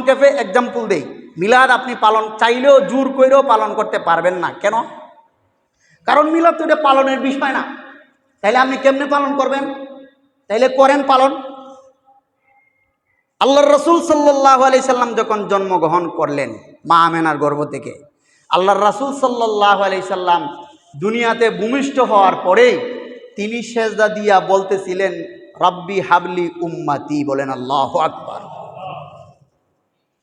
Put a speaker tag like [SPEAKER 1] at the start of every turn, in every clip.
[SPEAKER 1] সংক্ষেপে এক্সাম্পল দেই। মিলাদ আপনি পালন চাইলেও জোর করেও পালন করতে পারবেন না। কেন? কারণ মিলাদ তো এটা পালনের বিষয় না। তাইলে আপনি কেমনে পালন করবেন? তাইলে করেন পালন। আল্লাহ রসুল সাল্লাহ আলি সাল্লাম যখন জন্মগ্রহণ করলেন মা আমেনার গর্ভ থেকে, আল্লাহর রাসুল সাল্লাহ আলি সাল্লাম দুনিয়াতে ভূমিষ্ঠ হওয়ার পরেই তিনি সেজদা দিয়া বলতেছিলেন, রব্বি হাবলি উম্মাতি বলেন আল্লাহ আকবার।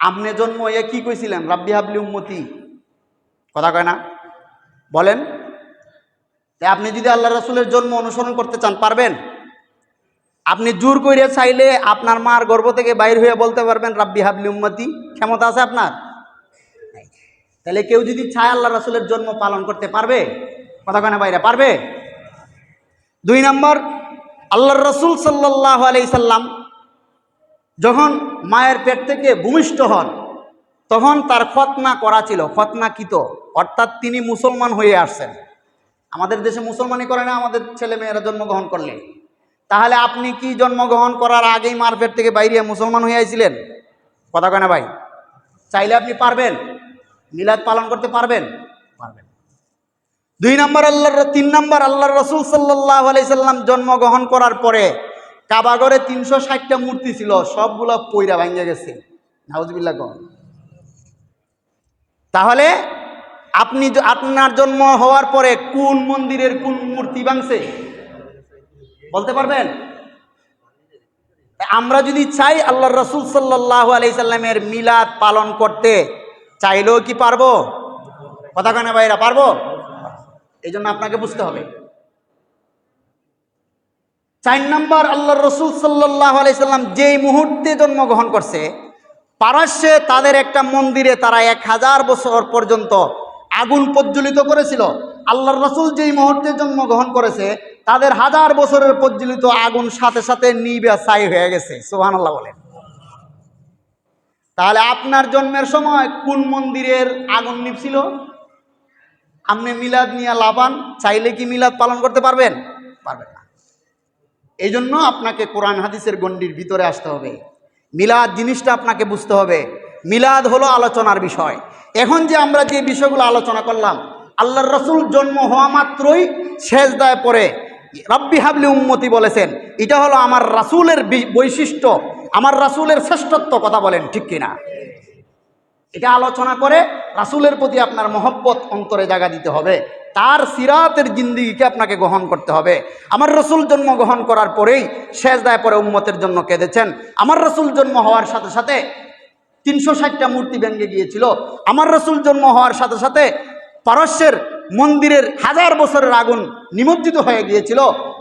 [SPEAKER 1] আপনি জন্ম এ কি কইছিলেন? রাব্বি হাবলি উম্মতি। কথা কয় না? বলেন। আপনি যদি আল্লাহ রসুলের জন্ম অনুসরণ করতে চান, পারবেন? আপনি জোর করে চাইলে আপনার মার গর্ভ থেকে বাইর হয়ে বলতে পারবেন, রাব্বি হাবলি উম্মতি। ক্ষমতা আছে আপনার? তাহলে কেউ যদি চায় আল্লাহ রসুলের জন্ম পালন করতে, পারবে? কথা কেন বাইরে পারবে? দুই নম্বর, আল্লাহর রসুল সাল্লাহ আলি সাল্লাম যখন মায়ের পেট থেকে ভূমিষ্ঠ হন, তখন তার খতনা করা ছিল খতনা কিত অর্থাৎ তিনি মুসলমান হয়ে আসছেন। আমাদের দেশে মুসলমানই করে না, আমাদের ছেলে মেয়েরা জন্মগ্রহণ করলে। তাহলে আপনি কি জন্মগ্রহণ করার আগেই মার পেট থেকে বাইরে মুসলমান হয়ে আইছিলেন? কথা কয় না ভাই। চাইলে আপনি পারবেন। মিলাদ পালন করতে পারবেন। পারবেন। দুই নম্বর আল্লাহর, তিন নম্বর আল্লাহর রসুল সাল্লাহ আলাইসাল্লাম জন্মগ্রহণ করার পরে কাবাগরে তিনশো ষাটটা মূর্তি ছিল, সবগুলো পইরা ভাঙে গেছে। নাউজবিল্লা কম তাহলে আপনি আপনার জন্ম হওয়ার পরে কোন মন্দিরের কোন মূর্তি ভাঙছে? বলতে পারবেন? আমরা যদি চাই আল্লাহ রসুল সাল্লাহ আলি সাল্লামের মিলাদ পালন করতে, চাইলেও কি পারব? কথা কানে ভাইরা, পারব? এই জন্য আপনাকে বুঝতে হবে। চার নম্বর আল্লাহ রসুল সাল্লাহ আলাইসাল্লাম যেই মুহূর্তে জন্মগ্রহণ করছে, পারস্যে তাদের একটা মন্দিরে তারা এক হাজার বছর পর্যন্ত আগুন প্রজ্বলিত করেছিল। আল্লাহর রসুল যেই মুহূর্তে জন্মগ্রহণ করেছে, তাদের হাজার বছরের প্রজ্বলিত আগুন সাথে সাথে নিবে ছাই হয়ে গেছে। সোহান আল্লাহ বলেন। তাহলে আপনার জন্মের সময় কোন মন্দিরের আগুন নিপছিল? আপনি মিলাদ নিয়ে লাভান, চাইলে কি মিলাদ পালন করতে পারবেন? পারবেন না। এই জন্য আপনাকে কোরআন হাদিসের গণ্ডির ভিতরে আসতে হবে। মিলাদ জিনিসটা আপনাকে বুঝতে হবে। মিলাদ হলো আলোচনার বিষয়। এখন যে আমরা যে বিষয়গুলো আলোচনা করলাম, আল্লাহর রসুল জন্ম হওয়া মাত্রই শেষ দায় পরে রব্বি হাবলি উম্মতি বলেছেন, এটা হলো আমার রাসুলের বৈশিষ্ট্য, আমার রাসুলের শ্রেষ্ঠত্ব কথা বলেন, ঠিক কিনা? এটা আলোচনা করে রাসুলের প্রতি আপনার মহব্বত অন্তরে জায়গা দিতে হবে। তার সিরাতের জিন্দিগিকে আপনাকে গ্রহণ করতে হবে। আমার রসুল জন্ম গ্রহণ করার পরেই শেষ দায় পরে উম্মতের জন্য কেঁদেছেন। আমার রসুল জন্ম হওয়ার সাথে সাথে তিনশো ষাটটা মূর্তি ভেঙে গিয়েছিল। আমার রসুল জন্ম হওয়ার সাথে সাথে পারস্যের মন্দিরের হাজার বছরের আগুন নিমজ্জিত হয়ে গিয়েছিল।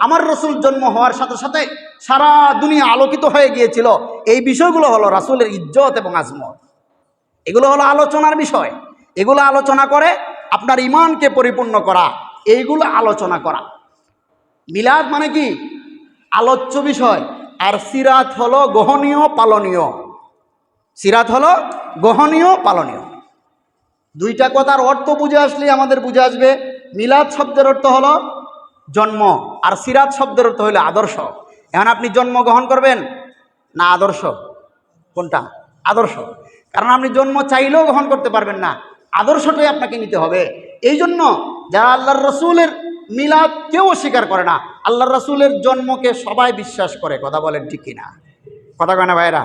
[SPEAKER 1] আমার রসুল জন্ম হওয়ার সাথে সাথে সারা দুনিয়া আলোকিত হয়ে গিয়েছিল। এই বিষয়গুলো হলো রাসুলের ইজ্জত এবং আজমত। এগুলো হলো আলোচনার বিষয়। এগুলো আলোচনা করে আপনার ইমানকে পরিপূর্ণ করা, এইগুলো আলোচনা করা। মিলাদ মানে কি? আলোচ্য বিষয়। আর সিরাত হলো গ্রহণীয় পালনীয়। সিরাত হলো গ্রহণীয় পালনীয়। দুইটা কথার অর্থ বুঝে আসলে আমাদের বুঝে আসবে। মিলাদ শব্দের অর্থ হলো জন্ম, আর সিরাত শব্দের অর্থ হলো আদর্শ। এখন আপনি জন্ম গ্রহণ করবেন না আদর্শ? কোনটা? আদর্শ। কারণ আপনি জন্ম চাইলেও গ্রহণ করতে পারবেন না। আদর্শটাই আপনাকে নিতে হবে। এই জন্য যারা আল্লাহর রসুলের মিলাদ কেউ অস্বীকার করে না, আল্লাহর রসুলের জন্মকে সবাই বিশ্বাস করে, কথা বলেন ঠিক কিনা? কথা কয় না ভাইরা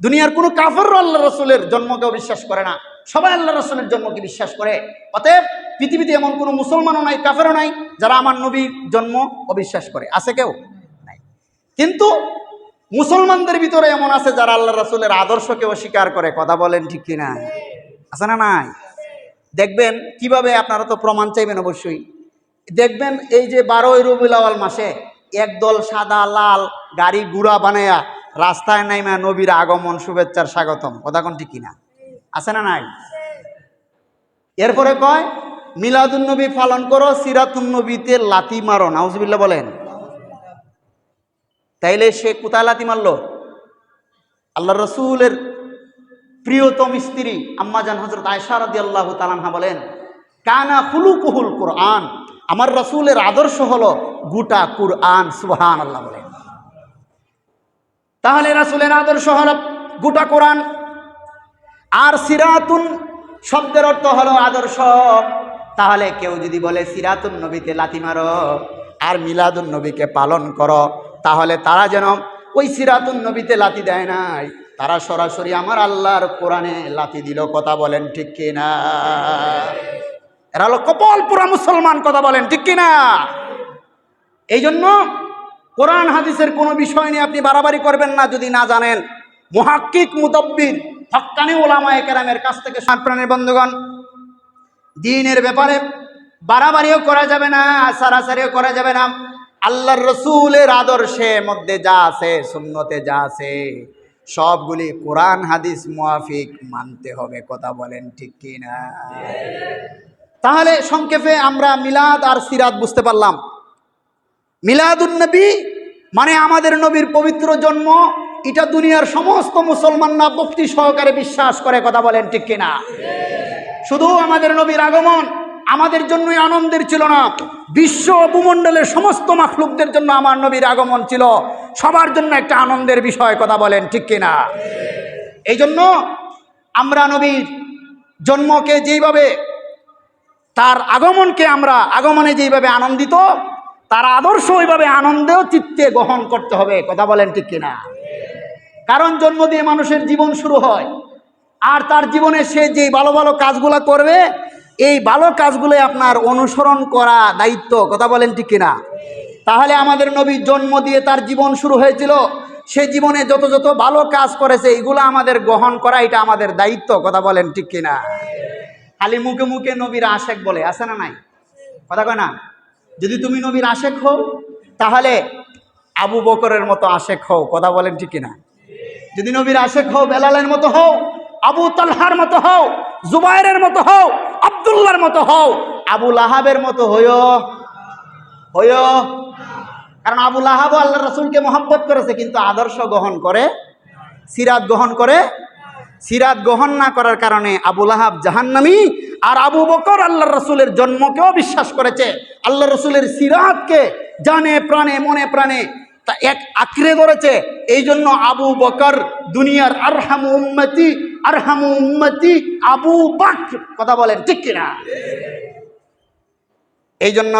[SPEAKER 1] দুনিয়ার কোনো কাফেরও আল্লাহ রসুলের জন্মকেও বিশ্বাস করে না। সবাই আল্লাহ রসুলের জন্মকে বিশ্বাস করে। অতএব পৃথিবীতে এমন কোনো মুসলমানও নাই, কাফেরও নাই যারা আমার নবীর জন্ম অবিশ্বাস করে। আছে কেউ? নাই। কিন্তু মুসলমানদের ভিতরে এমন আছে যারা আল্লাহ রসুলের আদর্শকে অস্বীকার করে, কথা বলেন ঠিক কিনা? আছে না নাই? দেখবেন কীভাবে আপনারা তো প্রমাণ চাইবেন অবশ্যই। দেখবেন এই যে বারোই রবিউল আওয়াল মাসে একদল সাদা, লাল গাড়ি গুড়া বানায়া রাস্তায় নাইমা নবীর আগমন শুভেচ্ছার স্বাগতম। কথা কোন ঠিক কিনা? আছে না নাই? এরপরে কয় মিলাদুন্নবী পালন করো সিরাতুন্নবীতে লাতি মারো নাউজবিল্লা বলেন। তাইলে সে কোথায় লাতি মারলো? আল্লাহ রসুলের প্রিয়তম স্ত্রী আম্মাজান হজরত আয়সারদি আল্লাহ তালানহা বলেন, কানা হুলু কুহুল কোরআন। আমার রসুলের আদর্শ হলো গোটা কুরআন সুহান আল্লাহ বলেন। তাহলে রাসুলের আদর্শ হল গোটা কোরআন। আর সিরাতুন, শব্দের অর্থ হলো আদর্শ। তাহলে কেউ যদি বলে সিরাতুন নবীতে লাথি মারো আর মিলাদুন নবীকে পালন করো, তাহলে তারা যেন ওই সিরাতুন নবীতে লাথি দেয় নাই। তারা সরাসরি আমার আল্লাহর কোরআনে লাথি দিল, কথা বলেন, ঠিক কিনা? এরা হলো কপাল পুরা মুসলমান, কথা বলেন, ঠিক কিনা? এই জন্য কোরআন, হাদিসের কোনো বিষয় নিয়ে আপনি বাড়াবাড়ি করবেন না, যদি না জানেন। মুহাক্কিক, মুদব্বির হক্কানি ওলামায়ে কেরামের কাছ থেকে প্রাণের বন্ধুগণ, দিনের ব্যাপারে বাড়াবাড়িও করা যাবে না, সারাসারিও করা যাবে না। আল্লাহর রসুলের আদর্শের মধ্যে যা আছে, সুন্নতে যা আছে। সবগুলি কোরআন, হাদিস মুয়াফিক মানতে হবে, কথা বলেন ঠিক কি না তাহলে সংক্ষেপে আমরা মিলাদ আর সিরাত বুঝতে পারলাম। মিলাদুন নবী মানে আমাদের নবীর পবিত্র জন্ম, এটা দুনিয়ার সমস্ত মুসলমানরা ভক্তি সহকারে বিশ্বাস করে, কথা বলেন ঠিক কিনা? শুধু আমাদের নবীর আগমন আমাদের জন্যই আনন্দের ছিল না। বিশ্ব ভূমণ্ডলের সমস্ত মাখলুকদের জন্য আমার নবীর আগমন ছিল। সবার জন্য একটা আনন্দের বিষয় কথা বলেন, ঠিক কিনা? এই জন্য আমরা নবীর জন্মকে যেইভাবে, তার আগমনকে আমরা আগমনে যেইভাবে আনন্দিত, তার আদর্শ ওইভাবে আনন্দেও চিত্তে গ্রহণ করতে হবে, কথা বলেন ঠিক কিনা? কারণ জন্ম দিয়ে মানুষের জীবন শুরু হয়, আর তার জীবনে সে যে ভালো ভালো কাজগুলো করবে এই ভালো কাজগুলো আপনার অনুসরণ করা দায়িত্ব, কথা বলেন ঠিক কিনা? তাহলে আমাদের নবীর জন্ম দিয়ে তার জীবন শুরু হয়েছিল। সে জীবনে যত যত ভালো কাজ করেছে, এগুলো আমাদের গ্রহণ করা এটা আমাদের দায়িত্ব, কথা বলেন ঠিক কিনা? খালি মুখে মুখে নবীর আশেক বলে, আছে না নাই? কথা কয় না? যদি তুমি নবীর আশেক হও, তাহলে আবু বকরের মতো আশেক হও, কথা বলেন ঠিক কিনা? যদি নবীর আশেক হও, বেলালের মতো হও, আবু তালহার মতো হও, জুবাইরের মতো হও আবদুল্লার মতো হও। আবু লাহাবের মতো হইও। হইও। কারণ আবু লাহাব আল্লাহ রসুলকে মহব্বত করেছে, কিন্তু আদর্শ গ্রহণ করে, সিরাত গ্রহণ করে, সিরাত গ্রহণ না করার কারণে আবু লাহাব জাহান্নামি। আর আবু বকর আল্লাহ রসুলের জন্মকেও বিশ্বাস করেছে। আল্লাহ রসুলের সিরাতকে জানে, প্রাণে, মনে, প্রাণে তা এক আঁকড়ে ধরেছে। এই জন্য আবু বকর দুনিয়ার আরহামু উম্মতি আরহামু উম্মতি আবু বাক কথা বলেন, ঠিক কিনা? এই জন্য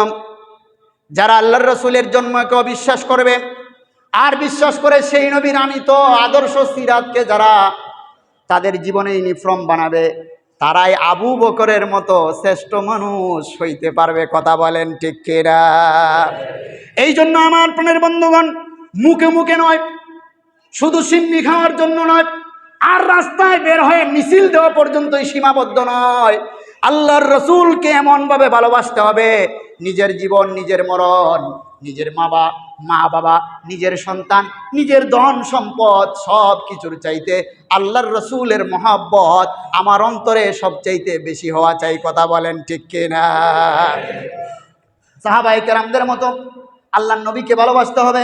[SPEAKER 1] যারা আল্লাহর রসুলের জন্মকে অবিশ্বাস করবে, আর বিশ্বাস করে সেই নবীর আমি তো আদর্শ সিরাতকে যারা তাদের জীবনে ইউনিফর্ম বানাবে, তারাই আবু বকরের মতো শ্রেষ্ঠ মানুষ হইতে পারবে, কথা বলেন, ঠিক কেরা এই জন্য আমার প্রাণের বন্ধুগণ, মুখে মুখে নয়, শুধু সিন্নি খাওয়ার জন্য নয় আর রাস্তায় বের হয়ে মিছিল দেওয়া পর্যন্তই সীমাবদ্ধ নয়। আল্লাহর রসুলকে এমনভাবে ভালোবাসতে হবে, নিজের জীবন, নিজের মরণ, নিজের মা বা, মা বাবা, নিজের সন্তান, নিজের ধন সম্পদ সব কিছুর চাইতে আল্লাহর রসুলের মহাব্বত আমার অন্তরে সবচাইতে বেশি হওয়া চাই, কথা বলেন ঠিক কিনা? সাহাবাই কেরামদের মতো আল্লাহর নবীকে ভালোবাসতে হবে।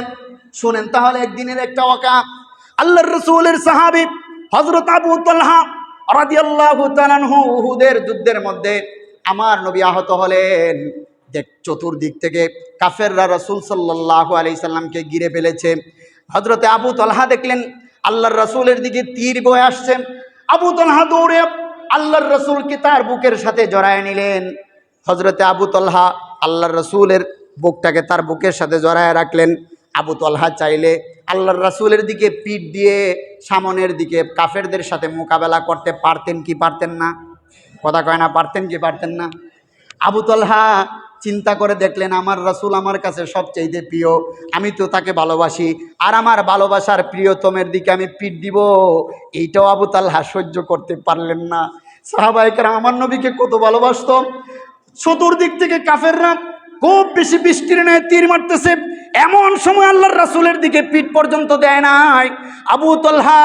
[SPEAKER 1] শুনেন তাহলে একদিনের একটা ওকা আল্লাহর রসুলের সাহাবি হজরত আবু তালহা রাদিয়াল্লাহু তাআলাহু উহুদের যুদ্ধের মধ্যে আমার নবী আহত হলেন। চতুর্দিক থেকে কাফেররা রসুল সাল্লাহ আলি সাল্লামকে গিরে ফেলেছে। হজরতে আবু তলহা দেখলেন, আল্লাহর রসুলের দিকে তীর বয়ে আসছে। আবু তলহা দৌড়ে আল্লাহর রসুলকে তার বুকের সাথে জড়ায় নিলেন। হজরতে আবু তলহা আল্লাহর রসুলের বুকটাকে তার বুকের সাথে জড়ায় রাখলেন। আবু তলহা চাইলে আল্লাহর রাসুলের দিকে পিঠ দিয়ে সামনের দিকে কাফেরদের সাথে মোকাবেলা করতে পারতেন কি পারতেন না? কথা কয় না, পারতেন কি পারতেন না? আবু তলহা চিন্তা করে দেখলেন, আমার রাসুল আমার কাছে সবচাইতে প্রিয়, আমি তো তাকে ভালোবাসি, আর আমার ভালোবাসার প্রিয়তমের দিকে আমি পিঠ দিব। এইটাও আবু তালহা সহ্য করতে পারলেন না। সাহাবাহিকেরা আমার নবীকে কত ভালোবাসত। চতুর্দিক থেকে কাফেররা খুব বেশি বৃষ্টির নেয়, তীর মারতেছে। এমন সময় আল্লাহর রাসুলের দিকে পিঠ পর্যন্ত দেয় নাই। আবু তলহা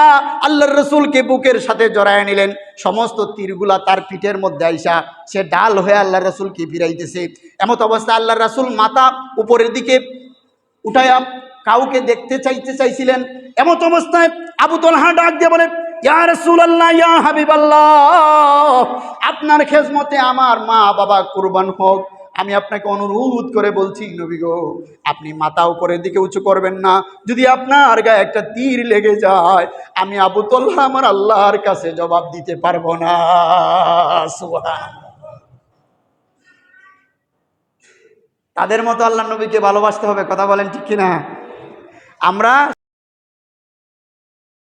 [SPEAKER 1] আল্লাহর রসুলকে বুকের সাথে জড়ায় নিলেন। সমস্ত তীরগুলা তার পিঠের মধ্যে আইসা সে ডাল হয়ে আল্লাহ রসুলকে ফিরাইতেছে। এমত অবস্থা আল্লাহর রাসুল মাথা উপরের দিকে উঠায়া কাউকে দেখতে চাইতে চাইছিলেন। এমত অবস্থায় আবু তলহা ডাক দিয়ে বলে আপনার খেজমতে আমার মা বাবা কুরবান হোক আমি আপনাকে অনুরোধ করে বলছি, নবী গো, আপনি মাথা উপরের দিকে উঁচু করবেন না। যদি আপনার গায়ে একটা তীর লেগে যায়, আমি আবু তোল্লা আমার আল্লাহর কাছে জবাব দিতে পারব না। তাদের মতো আল্লাহ নবীকে ভালোবাসতে হবে, কথা বলেন ঠিক কিনা? আমরা